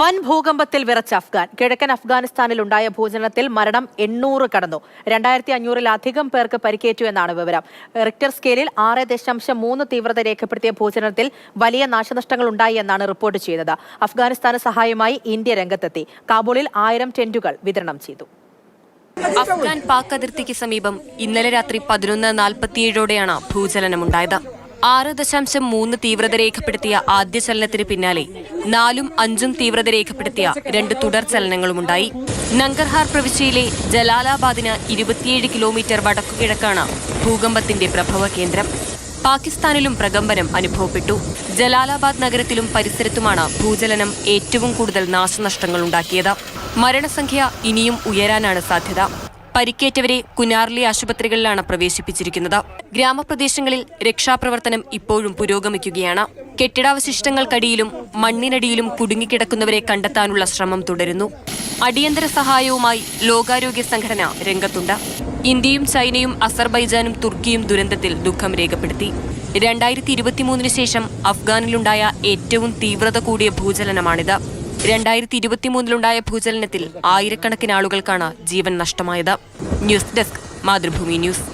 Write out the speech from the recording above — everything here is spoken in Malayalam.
വൻ ഭൂകമ്പത്തിൽ വിറച്ച അഫ്ഗാൻ. കിഴക്കൻ അഫ്ഗാനിസ്ഥാനിൽ ഉണ്ടായ ഭൂചലനത്തിൽ മരണം എണ്ണൂറ് കടന്നു. രണ്ടായിരത്തി അഞ്ഞൂറിലധികം പേർക്ക് പരിക്കേറ്റു എന്നാണ് വിവരം. റിക്ടർ സ്കെയിലിൽ ആറ് ദശാംശം മൂന്ന് തീവ്രത രേഖപ്പെടുത്തിയ ഭൂചലനത്തിൽ വലിയ നാശനഷ്ടങ്ങൾ ഉണ്ടായി എന്നാണ് റിപ്പോർട്ട് ചെയ്തത്. അഫ്ഗാനിസ്ഥാന് സഹായമായി ഇന്ത്യ രംഗത്തെത്തി. കാബൂളിൽ ആയിരം ടെന്റുകൾ വിതരണം ചെയ്തു. അഫ്ഗാൻ പാക് അതിർത്തിക്ക് സമീപം ഇന്നലെ രാത്രി പതിനൊന്ന് നാൽപ്പത്തിയേഴോടെയാണ് ഭൂചലനമുണ്ടായത്. ആറ് ദശാംശം മൂന്ന് തീവ്രത രേഖപ്പെടുത്തിയ ആദ്യ ചലനത്തിന് പിന്നാലെ നാലും അഞ്ചും തീവ്രത രേഖപ്പെടുത്തിയ രണ്ട് തുടർ ചലനങ്ങളുമുണ്ടായി. നങ്കർഹാർ പ്രവിശ്യയിലെ ജലാലാബാദിന് ഇരുപത്തിയേഴ് കിലോമീറ്റർ വടക്കുകിഴക്കാണ് ഭൂകമ്പത്തിന്റെ പ്രഭവ കേന്ദ്രം. പാകിസ്ഥാനിലും പ്രകമ്പനം അനുഭവപ്പെട്ടു. ജലാലാബാദ് നഗരത്തിലും പരിസരത്തുമാണ് ഭൂചലനം ഏറ്റവും കൂടുതൽ നാശനഷ്ടങ്ങൾ ഉണ്ടാക്കിയത് മരണസംഖ്യ ഇനിയും ഉയരാനാണ് സാധ്യത. പരിക്കേറ്റവരെ കുനാർലി ആശുപത്രികളിലാണ് പ്രവേശിപ്പിച്ചിരിക്കുന്നത്. ഗ്രാമപ്രദേശങ്ങളിൽ രക്ഷാപ്രവർത്തനം ഇപ്പോഴും പുരോഗമിക്കുകയാണ്. കെട്ടിടാവശിഷ്ടങ്ങൾക്കടിയിലും മണ്ണിനടിയിലും കുടുങ്ങിക്കിടക്കുന്നവരെ കണ്ടെത്താനുള്ള ശ്രമം തുടരുന്നു. അടിയന്തര സഹായവുമായി ലോകാരോഗ്യ സംഘടന രംഗത്തുണ്ട്. ഇന്ത്യയും ചൈനയും അസർബൈജാനും തുർക്കിയും ദുരന്തത്തിൽ ദുഃഖം രേഖപ്പെടുത്തി. രണ്ടായിരത്തി ഇരുപത്തിമൂന്നിന് ശേഷം അഫ്ഗാനിലുണ്ടായ ഏറ്റവും തീവ്രത കൂടിയ ഭൂചലനമാണിത്. രണ്ടായിരത്തി ഇരുപത്തിമൂന്നിലുണ്ടായ ഭൂചലനത്തിൽ ആയിരക്കണക്കിന് ആളുകൾക്കാണ് ജീവൻ നഷ്ടമായത്. News desk Mathrubhumi news.